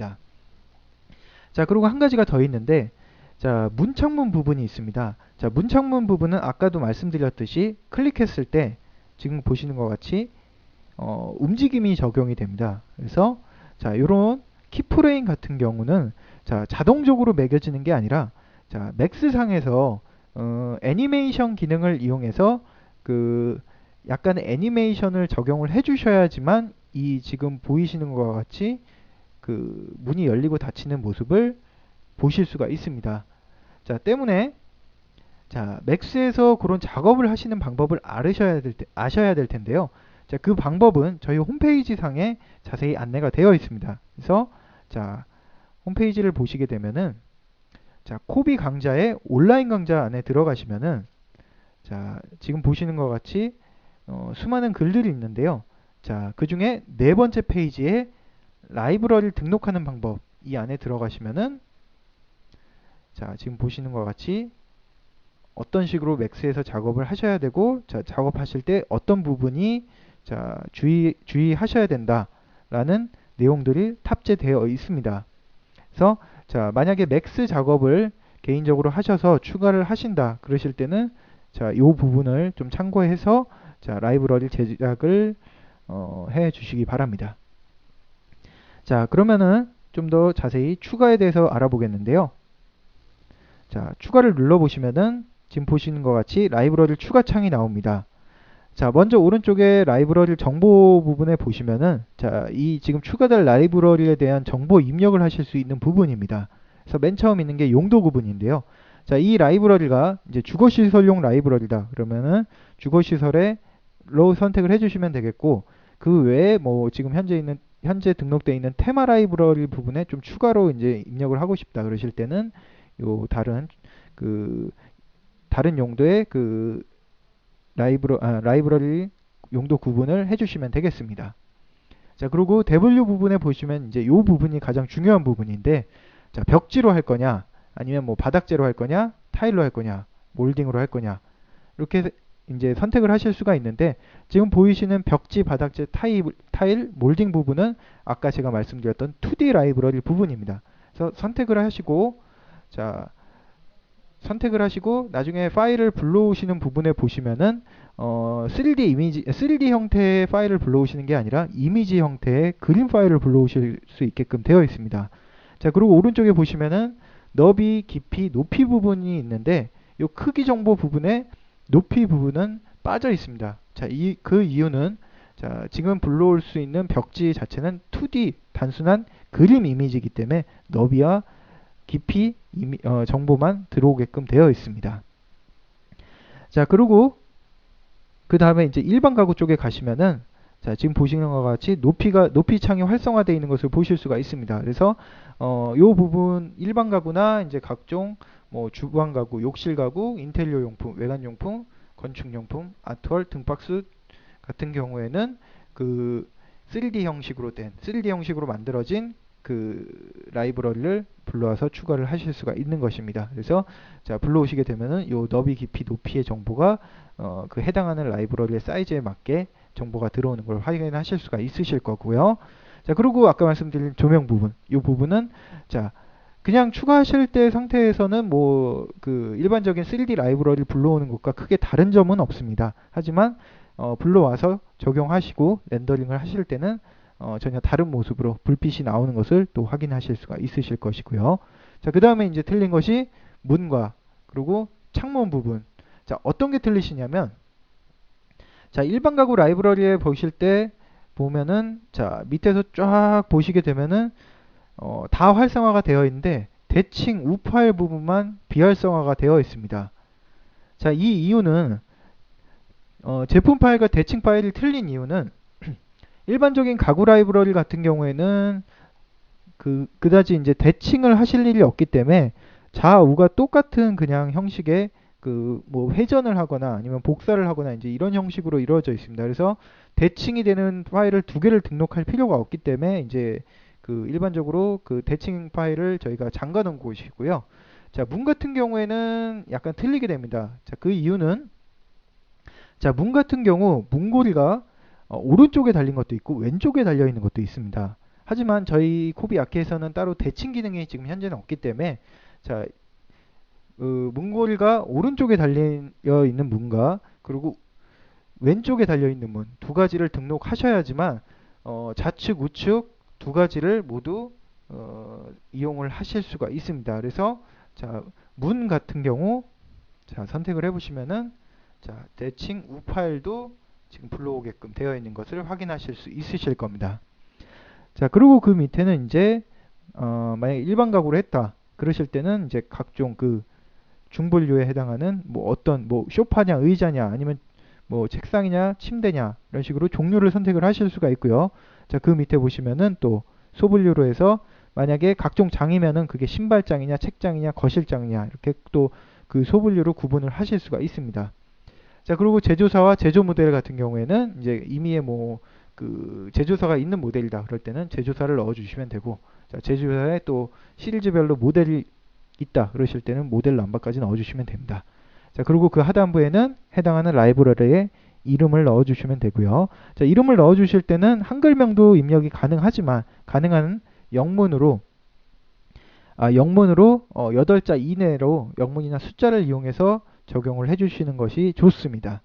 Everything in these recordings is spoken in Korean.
바랍니다. 자, 그리고 한 가지가 더 있는데, 자, 문창문 부분이 있습니다. 자, 문창문 부분은 아까도 말씀드렸듯이 클릭했을 때 지금 보시는 것 같이 어, 움직임이 적용이 됩니다. 그래서 자, 요런 키프레임 같은 경우는 자, 자동적으로 매겨지는 게 아니라 자, 맥스상에서 어, 애니메이션 기능을 이용해서 그 약간의 애니메이션을 적용을 해 주셔야지만 이 지금 보이시는 것과 같이 그 문이 열리고 닫히는 모습을 보실 수가 있습니다. 자, 때문에 자, 맥스에서 그런 작업을 하시는 방법을 알으셔야 될 때, 아셔야 될 텐데요. 자, 그 방법은 저희 홈페이지 상에 자세히 안내가 되어 있습니다. 그래서 자, 홈페이지를 보시게 되면은 자, 코비 강좌의 온라인 강좌 안에 들어가시면은 자, 지금 보시는 것 같이 어, 수많은 글들이 있는데요. 자, 그 중에 네 번째 페이지에 라이브러리를 등록하는 방법 이 안에 들어가시면은 자, 지금 보시는 것 같이 어떤 식으로 맥스에서 작업을 하셔야 되고 자, 작업하실 때 어떤 부분이 자, 주의 주의하셔야 된다라는 내용들이 탑재되어 있습니다. 그래서 자, 만약에 맥스 작업을 개인적으로 하셔서 추가를 하신다 그러실 때는 자, 이 부분을 좀 참고해서 자, 라이브러리 제작을 어, 해 주시기 바랍니다. 자, 그러면은 좀 더 자세히 추가에 대해서 알아보겠는데요. 자, 추가를 눌러 보시면은 지금 보시는 것 같이 라이브러리 추가 창이 나옵니다. 자, 먼저 오른쪽에 라이브러리 정보 부분에 보시면은 자, 이 지금 추가될 라이브러리에 대한 정보 입력을 하실 수 있는 부분입니다. 그래서 맨 처음 있는 게 용도 구분인데요. 자, 이 라이브러리가 이제 주거시설용 라이브러리다. 그러면은 주거시설에로 선택을 해주시면 되겠고, 그 외에 뭐 지금 현재 있는 현재 등록되어 있는 테마 라이브러리 부분에 좀 추가로 이제 입력을 하고 싶다 그러실 때는 요 다른 그 다른 용도의 그 라이브러 아, 라이브러리 용도 구분을 해주시면 되겠습니다. 자 그리고 W 부분에 보시면 이제 요 부분이 가장 중요한 부분인데 자 벽지로 할 거냐 아니면 뭐 바닥재로 할 거냐 타일로 할 거냐 몰딩으로 할 거냐 이렇게 이제 선택을 하실 수가 있는데 지금 보이시는 벽지 바닥재 타일, 타일 몰딩 부분은 아까 제가 말씀드렸던 2D 라이브러리 부분입니다. 그래서 선택을 하시고 자 선택을 하시고 나중에 파일을 불러오시는 부분에 보시면은 어, 3D 이미지 3D 형태의 파일을 불러오시는 게 아니라 이미지 형태의 그림 파일을 불러오실 수 있게끔 되어 있습니다. 자 그리고 오른쪽에 보시면은 너비, 깊이, 높이 부분이 있는데 이 크기 정보 부분에 높이 부분은 빠져 있습니다. 자, 이, 그 이유는 자, 지금 불러올 수 있는 벽지 자체는 2D 단순한 그림 이미지이기 때문에 너비와 깊이 이미, 어, 정보만 들어오게끔 되어 있습니다. 자, 그리고 그 다음에 이제 일반 가구 쪽에 가시면은 자, 지금 보시는 것 같이 높이가 높이 창이 활성화되어 있는 것을 보실 수가 있습니다. 그래서 어, 요 부분 일반 가구나 이제 각종 뭐 주방 가구, 욕실 가구, 인테리어 용품, 외관 용품, 건축 용품, 아트월 등박스 같은 경우에는 그 3D 형식으로 된 3D 형식으로 만들어진 그 라이브러리를 불러와서 추가를 하실 수가 있는 것입니다. 그래서 자 불러오시게 되면은 요 너비 깊이 높이의 정보가 어, 그 해당하는 라이브러리의 사이즈에 맞게 정보가 들어오는 걸 확인하실 수가 있으실 거고요. 자 그리고 아까 말씀드린 조명 부분 이 부분은 자 그냥 추가하실 때 상태에서는 뭐 그 일반적인 3D 라이브러리 불러오는 것과 크게 다른 점은 없습니다. 하지만 어, 불러와서 적용하시고 렌더링을 하실 때는 어, 전혀 다른 모습으로 불빛이 나오는 것을 또 확인하실 수가 있으실 것이고요. 자, 그 다음에 이제 틀린 것이 문과 그리고 창문 부분. 자, 어떤 게 틀리시냐면 자, 일반 가구 라이브러리에 보실 때 보면은 자, 밑에서 쫙 보시게 되면은 어, 다 활성화가 되어 있는데 대칭 우파일 부분만 비활성화가 되어 있습니다. 자, 이 이유는 어, 제품 파일과 대칭 파일이 틀린 이유는 일반적인 가구 라이브러리 같은 경우에는 그 그다지 이제 대칭을 하실 일이 없기 때문에 좌우가 똑같은 그냥 형식의 그 뭐 회전을 하거나 아니면 복사를 하거나 이제 이런 형식으로 이루어져 있습니다. 그래서 대칭이 되는 파일을 두 개를 등록할 필요가 없기 때문에 이제 그 일반적으로 그 대칭 파일을 저희가 잠가 놓은 곳이고요. 자, 문 같은 경우에는 약간 틀리게 됩니다. 자, 그 이유는 자, 문 같은 경우 문고리가 어, 오른쪽에 달린 것도 있고 왼쪽에 달려 있는 것도 있습니다. 하지만 저희 코비 아키에서는 따로 대칭 기능이 지금 현재는 없기 때문에 자, 어, 문고리가 오른쪽에 달려 있는 문과 그리고 왼쪽에 달려 있는 문 두 가지를 등록하셔야지만 어, 좌측 우측 두 가지를 모두 어, 이용을 하실 수가 있습니다. 그래서 자, 문 같은 경우 자, 선택을 해 보시면은 자, 대칭 우 파일도 지금 불러오게끔 되어 있는 것을 확인하실 수 있으실 겁니다. 자, 그리고 그 밑에는 이제 어, 만약 일반 가구로 했다. 그러실 때는 이제 각종 그 중분류에 해당하는 뭐 어떤 뭐 쇼파냐 의자냐 아니면 뭐 책상이냐 침대냐 이런 식으로 종류를 선택을 하실 수가 있고요. 자, 그 밑에 보시면은 또 소분류로 해서 만약에 각종 장이면은 그게 신발장이냐 책장이냐 거실장이냐 이렇게 또 그 소분류로 구분을 하실 수가 있습니다. 자, 그리고 제조사와 제조 모델 같은 경우에는 이제 이미의 뭐그 제조사가 있는 모델이다. 그럴 때는 제조사를 넣어 주시면 되고 자, 제조사에 또 시리즈별로 모델이 있다. 그러실 때는 모델 넘버까지 넣어 주시면 됩니다. 자, 그리고 그 하단부에는 해당하는 라이브러리에 이름을 넣어 주시면 되고요. 자, 이름을 넣어 주실 때는 한글명도 입력이 가능하지만 가능한 영문으로 아, 영문으로 어, 8자 이내로 영문이나 숫자를 이용해서 적용을 해 주시는 것이 좋습니다.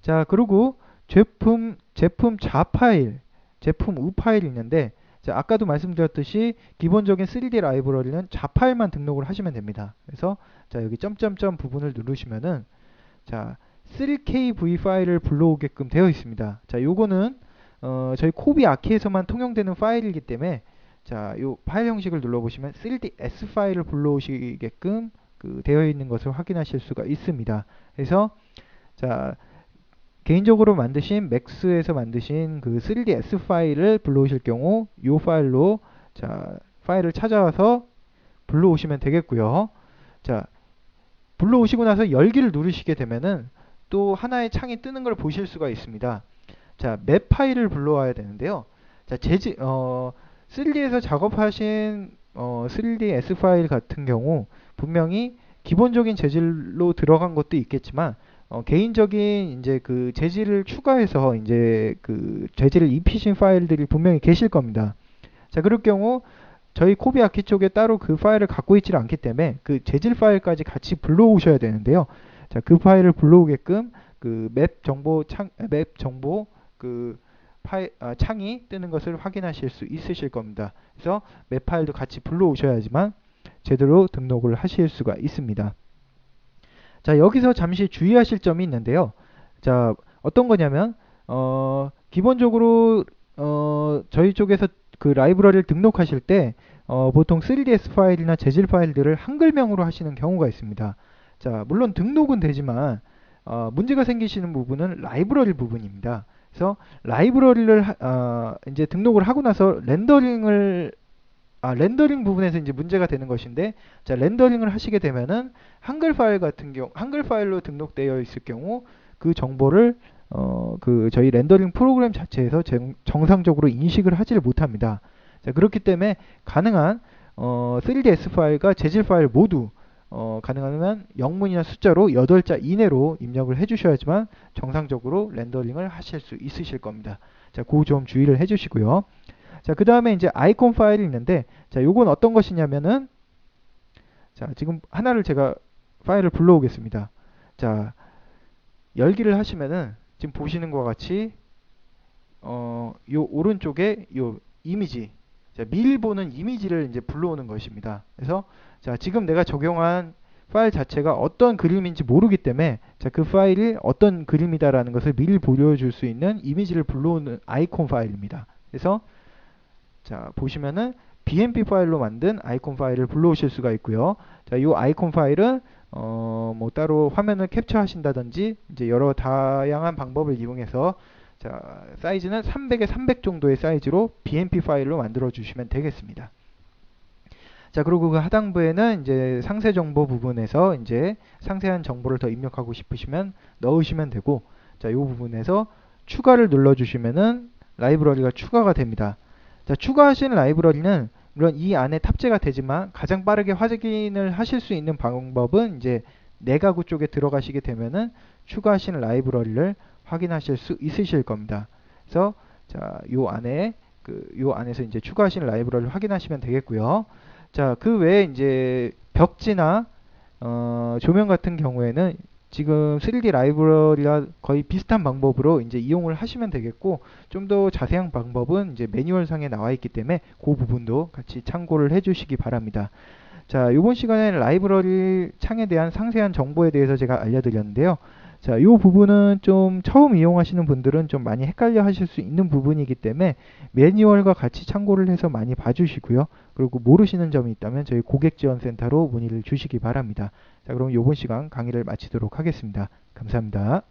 자, 그리고 제품 제품 자 파일, 제품 우 파일이 있는데 자, 아까도 말씀드렸듯이 기본적인 3D 라이브러리는 자 파일만 등록을 하시면 됩니다. 그래서 자, 여기 점점점 부분을 누르시면은 자, 3KV 파일을 불러오게끔 되어 있습니다. 자, 요거는 어, 저희 코비 아키에서만 통용되는 파일이기 때문에 자, 요 파일 형식을 눌러보시면 3ds 파일을 불러오시게끔 그 되어 있는 것을 확인하실 수가 있습니다. 그래서 자 개인적으로 만드신 맥스에서 만드신 그 3ds 파일을 불러오실 경우 이 파일로 자 파일을 찾아와서 불러오시면 되겠고요. 자 불러오시고 나서 열기를 누르시게 되면은 또 하나의 창이 뜨는 걸 보실 수가 있습니다. 자, 맵 파일을 불러와야 되는데요. 자, 재지, 어, 3D에서 작업하신 어, 3D S 파일 같은 경우 분명히 기본적인 재질로 들어간 것도 있겠지만 어, 개인적인 이제 그 재질을 추가해서 이제 그 재질을 입히신 파일들이 분명히 계실 겁니다. 자, 그럴 경우 저희 코비아키 쪽에 따로 그 파일을 갖고 있지 않기 때문에 그 재질 파일까지 같이 불러오셔야 되는데요. 자, 그 파일을 불러오게끔 그 맵 정보 창, 맵 정보 그 파일, 아, 창이 뜨는 것을 확인하실 수 있으실 겁니다. 그래서 맵 파일도 같이 불러오셔야지만 제대로 등록을 하실 수가 있습니다. 자 여기서 잠시 주의하실 점이 있는데요. 자 어떤 거냐면 어, 기본적으로 어, 저희 쪽에서 그 라이브러리를 등록하실 때 어, 보통 3ds 파일이나 재질 파일들을 한글명으로 하시는 경우가 있습니다. 자 물론 등록은 되지만 어, 문제가 생기시는 부분은 라이브러리 부분입니다. 그래서 라이브러리를 어, 이제 등록을 하고 나서 렌더링을 아, 렌더링 부분에서 이제 문제가 되는 것인데 자 렌더링을 하시게 되면은 한글 파일 같은 경우 한글 파일로 등록되어 있을 경우 그 정보를 어, 그 저희 렌더링 프로그램 자체에서 정 상적으로 인식을 하지를 못합니다. 자, 그렇기 때문에 가능한 어, 3ds 파일과 재질 파일 모두 어, 가능하면 영문이나 숫자로 8자 이내로 입력을 해주셔야지만 정상적으로 렌더링을 하실 수 있으실 겁니다. 자, 그 점 주의를 해주시고요. 자, 그 다음에 이제 아이콘 파일이 있는데, 자, 요건 어떤 것이냐면은, 자, 지금 하나를 제가 파일을 불러오겠습니다. 자, 열기를 하시면은, 지금 보시는 것과 같이, 어, 요 오른쪽에 요 이미지, 자, 미리 보는 이미지를 이제 불러오는 것입니다. 그래서 자, 지금 내가 적용한 파일 자체가 어떤 그림인지 모르기 때문에 자, 그 파일이 어떤 그림이다라는 것을 미리 보여줄 수 있는 이미지를 불러오는 아이콘 파일입니다. 그래서 자, 보시면은 BMP 파일로 만든 아이콘 파일을 불러오실 수가 있고요. 자, 이 아이콘 파일은 어, 뭐 따로 화면을 캡처하신다든지 이제 여러 다양한 방법을 이용해서 자, 사이즈는 300에 300 정도의 사이즈로 BMP 파일로 만들어 주시면 되겠습니다. 자, 그리고 그 하단부에는 이제 상세 정보 부분에서 이제 상세한 정보를 더 입력하고 싶으시면 넣으시면 되고, 자, 이 부분에서 추가를 눌러 주시면은 라이브러리가 추가가 됩니다. 자, 추가하신 라이브러리는 물론 이 안에 탑재가 되지만 가장 빠르게 확인을 하실 수 있는 방법은 이제 내가구 쪽에 들어가시게 되면은 추가하신 라이브러리를 확인하실 수 있으실 겁니다. 그래서 자, 요 안에 그 요 안에서 이제 추가하신 라이브러리를 확인하시면 되겠고요. 자, 그 외에 이제 벽지나 어, 조명 같은 경우에는 지금 3D 라이브러리와 거의 비슷한 방법으로 이제 이용을 하시면 되겠고 좀 더 자세한 방법은 이제 매뉴얼 상에 나와 있기 때문에 그 부분도 같이 참고를 해 주시기 바랍니다. 자, 이번 시간에는 라이브러리 창에 대한 상세한 정보에 대해서 제가 알려드렸는데요. 자, 이 부분은 좀 처음 이용하시는 분들은 좀 많이 헷갈려 하실 수 있는 부분이기 때문에 매뉴얼과 같이 참고를 해서 많이 봐주시고요. 그리고 모르시는 점이 있다면 저희 고객지원센터로 문의를 주시기 바랍니다. 자, 그럼 이번 시간 강의를 마치도록 하겠습니다. 감사합니다.